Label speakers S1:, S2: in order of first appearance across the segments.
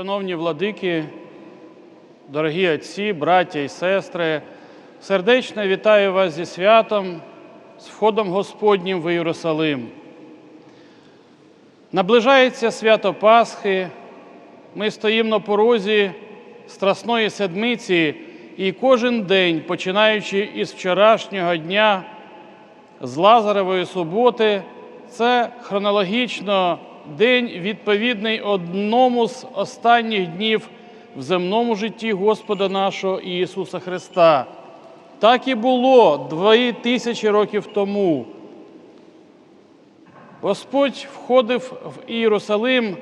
S1: Шановні владики, дорогі отці, браття і сестри, сердечно вітаю вас зі святом, з входом Господнім в Єрусалим. Наближається свято Пасхи. Ми стоїмо на порозі Страсної Седмиці, і кожен день, починаючи із вчорашнього дня, з Лазаревої суботи, це хронологічно день відповідний одному з останніх днів в земному житті Господа нашого Ісуса Христа. Так і було дві тисячі років тому. Господь входив в Ієрусалим,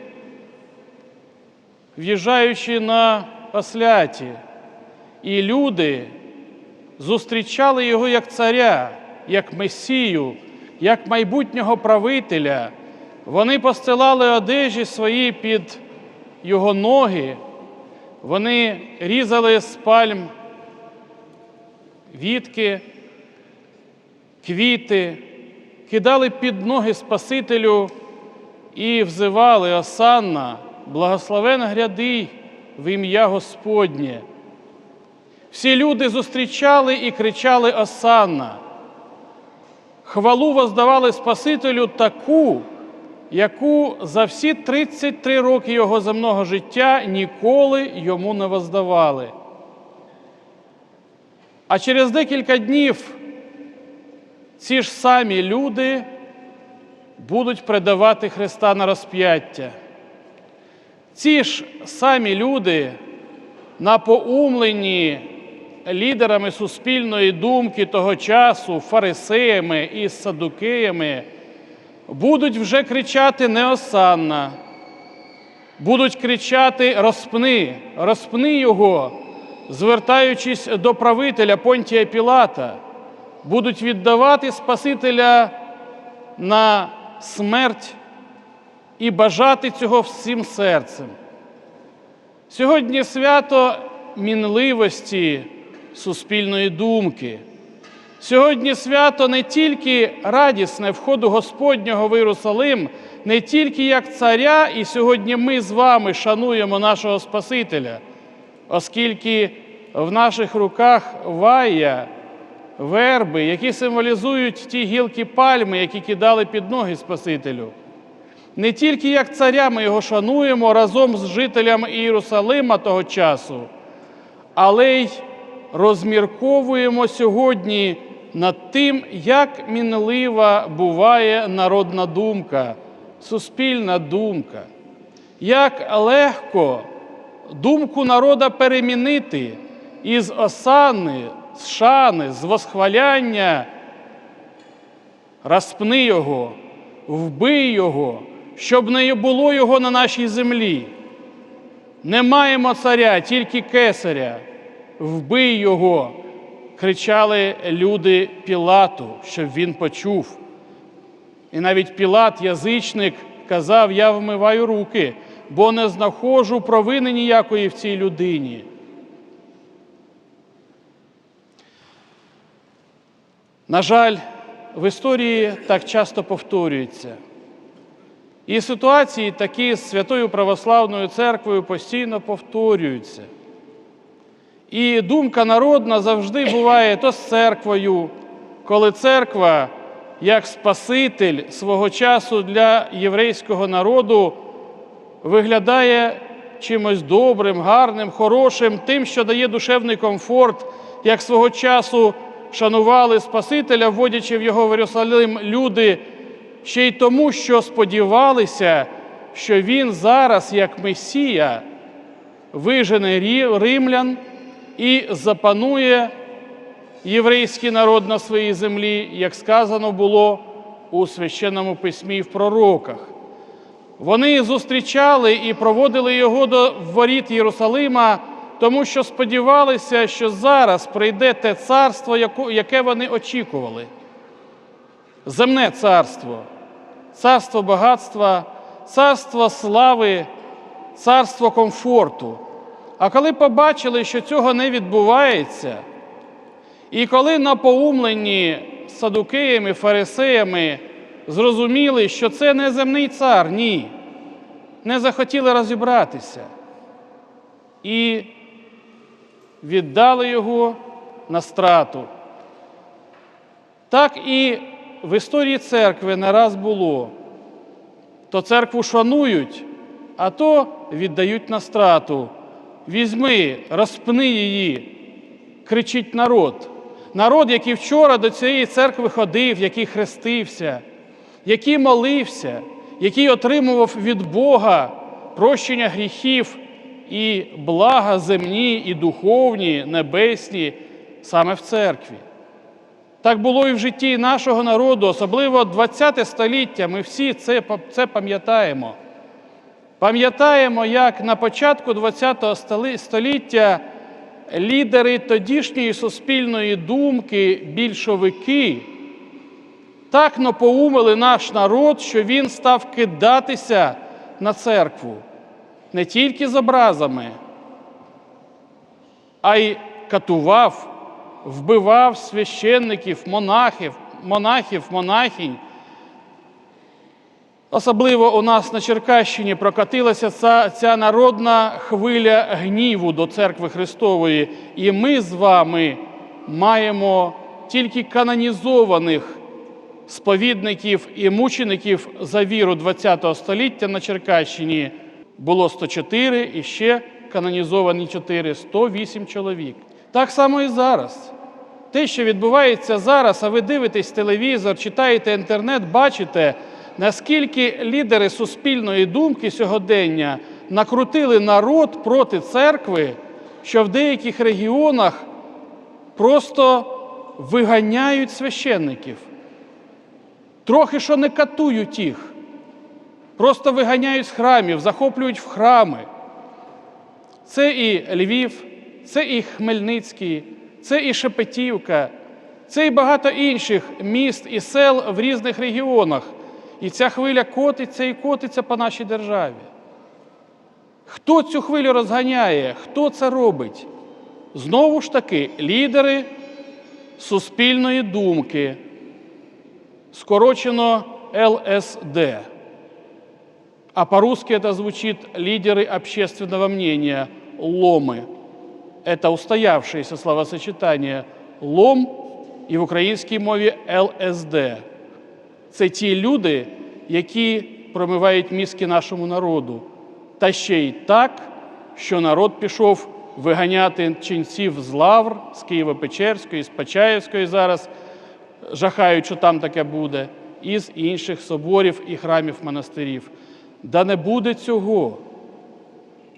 S1: в'їжджаючи на осляті, і люди зустрічали його як царя, як месію, як майбутнього правителя. Вони постилали одежі свої під його ноги, вони різали з пальм вітки, квіти, кидали під ноги Спасителю і взивали Осанна, благословен гряди в ім'я Господнє. Всі люди зустрічали і кричали Осанна. Хвалу воздавали Спасителю таку, яку за всі 33 роки його земного життя ніколи йому не воздавали. А через декілька днів ці ж самі люди будуть предавати Христа на розп'яття. Ці ж самі люди, напоумлені лідерами суспільної думки того часу, фарисеями і садукеями, будуть вже кричати неосанна, будуть кричати розпни, розпни його, звертаючись до правителя Понтія Пілата, будуть віддавати Спасителя на смерть і бажати цього всім серцем. Сьогодні свято мінливості суспільної думки. Сьогодні свято не тільки радісне входу Господнього в Єрусалим, не тільки як царя, і сьогодні ми з вами шануємо нашого Спасителя, оскільки в наших руках вая, верби, які символізують ті гілки пальми, які кидали під ноги Спасителю. Не тільки як царя ми його шануємо разом з жителями Ієрусалима того часу, але й розмірковуємо сьогодні над тим, як мінлива буває народна думка, суспільна думка, як легко думку народа перемінити із осани, з шани, з восхваляння, розпни його, вбий його, щоб не було його на нашій землі. Не маємо царя, тільки кесаря. Вбий його, кричали люди Пілату, щоб він почув. І навіть Пілат, язичник, казав: Я вмиваю руки, бо не знаходжу провини ніякої в цій людині. На жаль, в історії так часто повторюється. І ситуації такі з Святою Православною Церквою постійно повторюються. І думка народна завжди буває то з церквою, коли церква, як Спаситель свого часу для єврейського народу, виглядає чимось добрим, гарним, хорошим, тим, що дає душевний комфорт, як свого часу шанували Спасителя, вводячи в його в Єрусалим люди, ще й тому, що сподівалися, що Він зараз, як Месія, вижене римлян і запанує єврейський народ на своїй землі, як сказано було у священному письмі в пророках. Вони зустрічали і проводили його до воріт Єрусалима, тому що сподівалися, що зараз прийде те царство, яке вони очікували. Земне царство, царство багатства, царство слави, царство комфорту. А коли побачили, що цього не відбувається, і коли напоумлені садукеями, фарисеями зрозуміли, що це не земний цар, ні, не захотіли розібратися, і віддали його на страту. Так і в історії церкви не раз було. То церкву шанують, а то віддають на страту. Візьми, розпни її, кричить народ. Народ, який вчора до цієї церкви ходив, який хрестився, який молився, який отримував від Бога прощення гріхів і блага земні, і духовні, небесні саме в церкві. Так було і в житті нашого народу, особливо 20 століття. Ми всі це, це пам'ятаємо. Пам'ятаємо, як на початку ХХ століття лідери тодішньої суспільної думки, більшовики, так напоумили наш народ, що він став кидатися на церкву не тільки з образами, а й катував, вбивав священників, монахів, монахів, монахінь. Особливо у нас на Черкащині прокатилася ця, ця народна хвиля гніву до церкви Христової, і ми з вами маємо тільки канонізованих сповідників і мучеників за віру ХХ століття на Черкащині було 104 і ще канонізовані 4 – 108 чоловік. Так само і зараз. Те, що відбувається зараз, а ви дивитесь телевізор, читаєте інтернет, бачите, наскільки лідери суспільної думки сьогодення накрутили народ проти церкви, що в деяких регіонах просто виганяють священників. Трохи що не катують їх, просто виганяють з храмів, захоплюють в храми. Це і Львів, це і Хмельницький, це і Шепетівка, це і багато інших міст і сел в різних регіонах. І ця хвиля котиться і котиться по нашій державі. Хто цю хвилю розганяє? Хто це робить? Знову ж таки, лідери суспільної думки, скорочено ЛСД. А по-русски это звучит лидеры общественного мнения, ломы. Это устоявшееся словосочетание лом і в українській мові ЛСД. Це ті люди, які промивають мізки нашому народу. Та ще й так, що народ пішов виганяти ченців з Лавр, з Києво-Печерської, з Почаївської зараз, жахають, що там таке буде, і з інших соборів і храмів монастирів. Да не буде цього.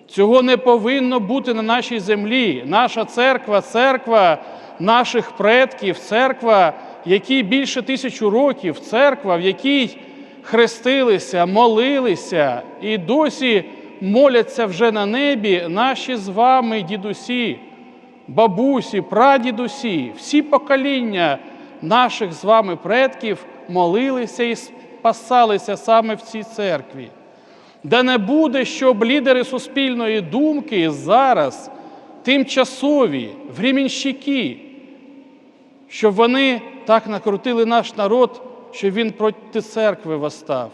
S1: Цього не повинно бути на нашій землі. Наша церква, церква наших предків, церква, якій більше тисячу років, церква, в якій хрестилися, молилися і досі моляться вже на небі наші з вами дідусі, бабусі, прадідусі, всі покоління наших з вами предків молилися і спасалися саме в цій церкві. Де не буде, щоб лідери суспільної думки зараз тимчасові, временщики, щоб вони так накрутили наш народ, що він проти церкви восстав.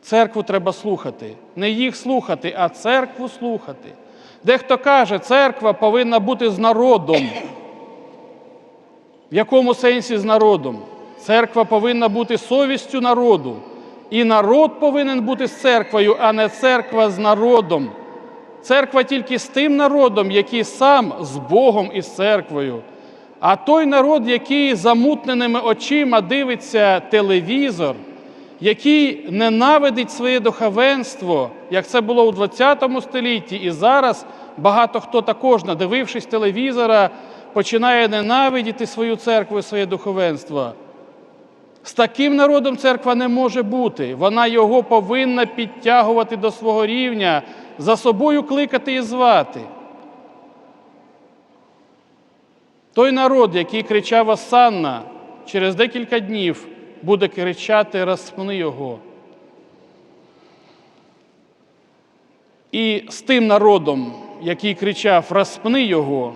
S1: Церкву треба слухати. Не їх слухати, а церкву слухати. Дехто каже, церква повинна бути з народом. В якому сенсі з народом? Церква повинна бути совістю народу. І народ повинен бути з церквою, а не церква з народом. Церква тільки з тим народом, який сам з Богом і з церквою. А той народ, який замутненими очима дивиться телевізор, який ненавидить своє духовенство, як це було у ХХ столітті, і зараз багато хто також, надивившись телевізора, починає ненавидіти свою церкву і своє духовенство. З таким народом церква не може бути. Вона його повинна підтягувати до свого рівня, за собою кликати і звати. Той народ, який кричав Осанна, через декілька днів буде кричати Розпни його. І з тим народом, який кричав Розпни його,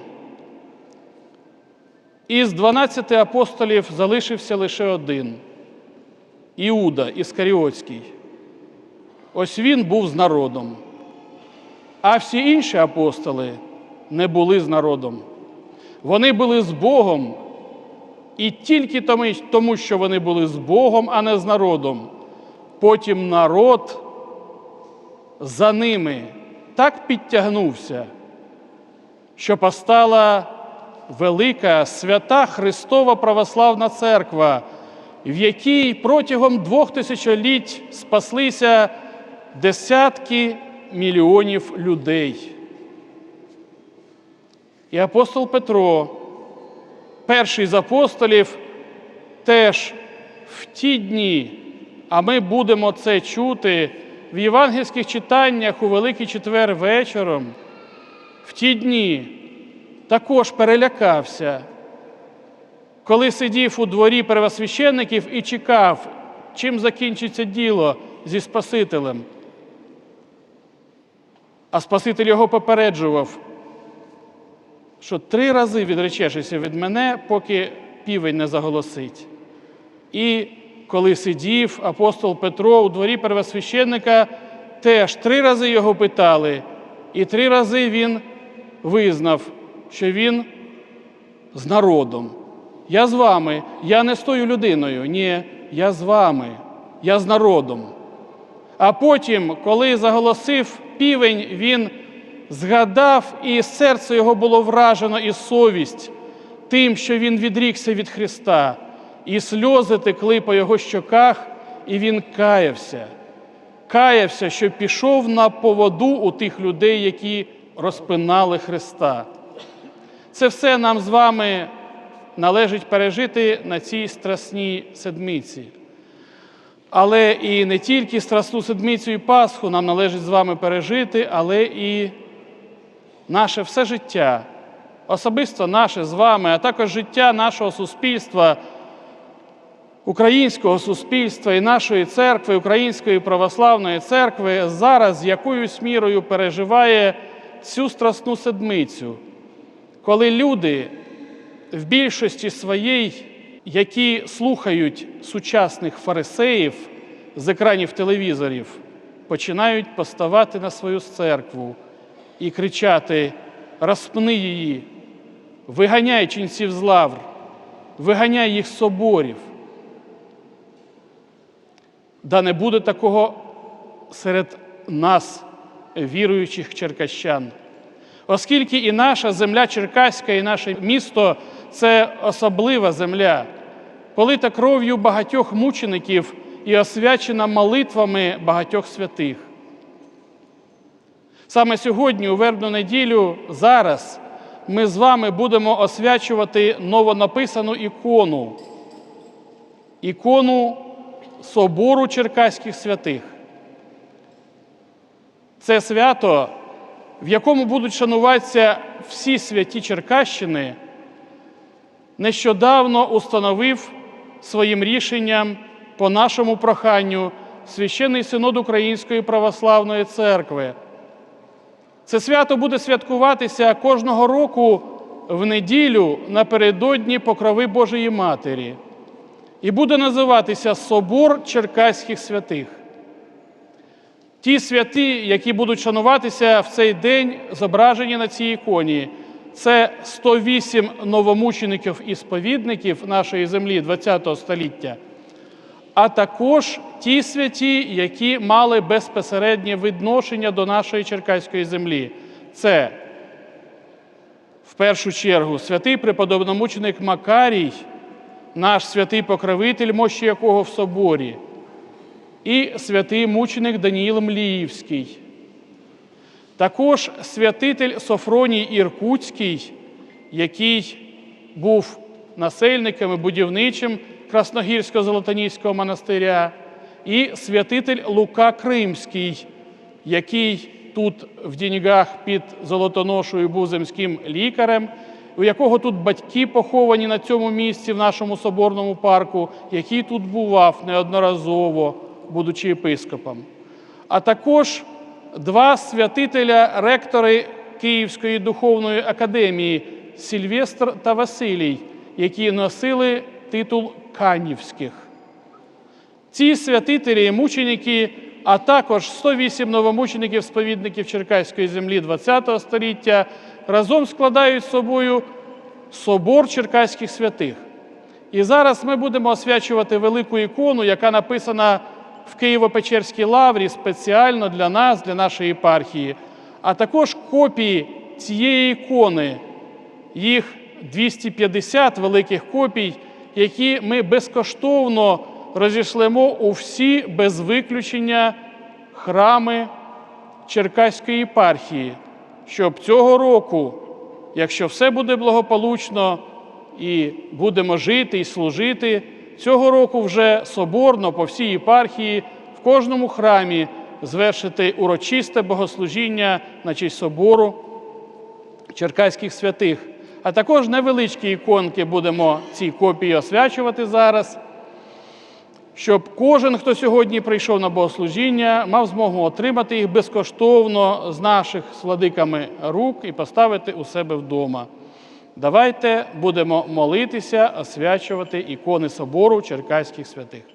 S1: із 12 апостолів залишився лише один Іуда Іскаріотський. Ось він був з народом. А всі інші апостоли не були з народом. Вони були з Богом, і тільки тому, що вони були з Богом, а не з народом. Потім народ за ними так підтягнувся, що постала велика свята Христова Православна Церква, в якій протягом двох тисячоліть спаслися десятки мільйонів людей. І апостол Петро, перший з апостолів, теж в ті дні, а ми будемо це чути в євангельських читаннях у Великий Четвер вечором, в ті дні також перелякався, коли сидів у дворі первосвященників і чекав, чим закінчиться діло зі Спасителем. А Спаситель його попереджував, що три рази відречешся від мене, поки півень не заголосить. І коли сидів апостол Петро у дворі первосвященника, теж три рази його питали, і три рази він визнав, що він з народом. Я з вами, я не з тою людиною, ні, я з вами, я з народом. А потім, коли заголосив півень, він згадав, і серце його було вражено, і совість тим, що він відрікся від Христа, і сльози текли по його щоках, і він каявся. Каявся, що пішов на поводу у тих людей, які розпинали Христа. Це все нам з вами належить пережити на цій страсній седмиці. Але і не тільки Страсну Седмицю і Пасху нам належить з вами пережити, але і наше все життя, особисто наше з вами, а також життя нашого суспільства, українського суспільства і нашої церкви, Української православної церкви, зараз якоюсь мірою переживає цю Страсну Седмицю, коли люди в більшості своїй які слухають сучасних фарисеїв з екранів телевізорів, починають поставати на свою церкву і кричати: розпни її, виганяй ченців з лавр, виганяй їх з соборів. Да не буде такого серед нас, віруючих черкащан. Оскільки і наша земля Черкаська, і наше місто це особлива земля, полита кров'ю багатьох мучеників і освячена молитвами багатьох святих. Саме сьогодні, у вербну неділю, зараз ми з вами будемо освячувати новонаписану ікону, ікону Собору Черкаських святих. Це свято, в якому будуть шануватися всі святі Черкащини нещодавно установив своїм рішенням по нашому проханню Священний Синод Української православної церкви. Це свято буде святкуватися кожного року в неділю напередодні Покрови Божої Матері і буде називатися Собор Черкаських святих. Ті святі, які будуть шануватися в цей день, зображені на цій іконі. Це 108 новомучеників і сповідників нашої землі ХХ століття, а також ті святі, які мали безпосереднє відношення до нашої черкаської землі. Це в першу чергу святий преподобномученик Макарій, наш святий покровитель, мощі якого в соборі, і святий мученик Даніїл Мліївський. Також святитель Софроній Іркутський, який був насельником і будівничим Красногірсько-Золотоніського монастиря, і святитель Лука Кримський, який тут в Діньгах під Золотоношою був земським лікарем, у якого тут батьки поховані на цьому місці, в нашому соборному парку, який тут бував неодноразово, будучи єпископом. А також два святителя, ректори Київської духовної академії Сільвестр та Василій, які носили титул Канівських. Ці святителі і мученики а також 108 новомучеників-сповідників Черкаської землі ХХ століття разом складають собою собор черкаських святих. І зараз ми будемо освячувати велику ікону, яка написана в Києво-Печерській лаврі спеціально для нас, для нашої єпархії, а також копії цієї ікони, їх 250 великих копій, які ми безкоштовно розішлемо у всі без виключення храми Черкаської єпархії, щоб цього року, якщо все буде благополучно і будемо жити і служити, цього року вже соборно по всій єпархії в кожному храмі звершити урочисте богослужіння на честь собору черкаських святих. А також невеличкі іконки будемо ці копії освячувати зараз, щоб кожен, хто сьогодні прийшов на богослужіння, мав змогу отримати їх безкоштовно з наших з владиками рук і поставити у себе вдома. Давайте будемо молитися, освячувати ікони собору черкаських святих.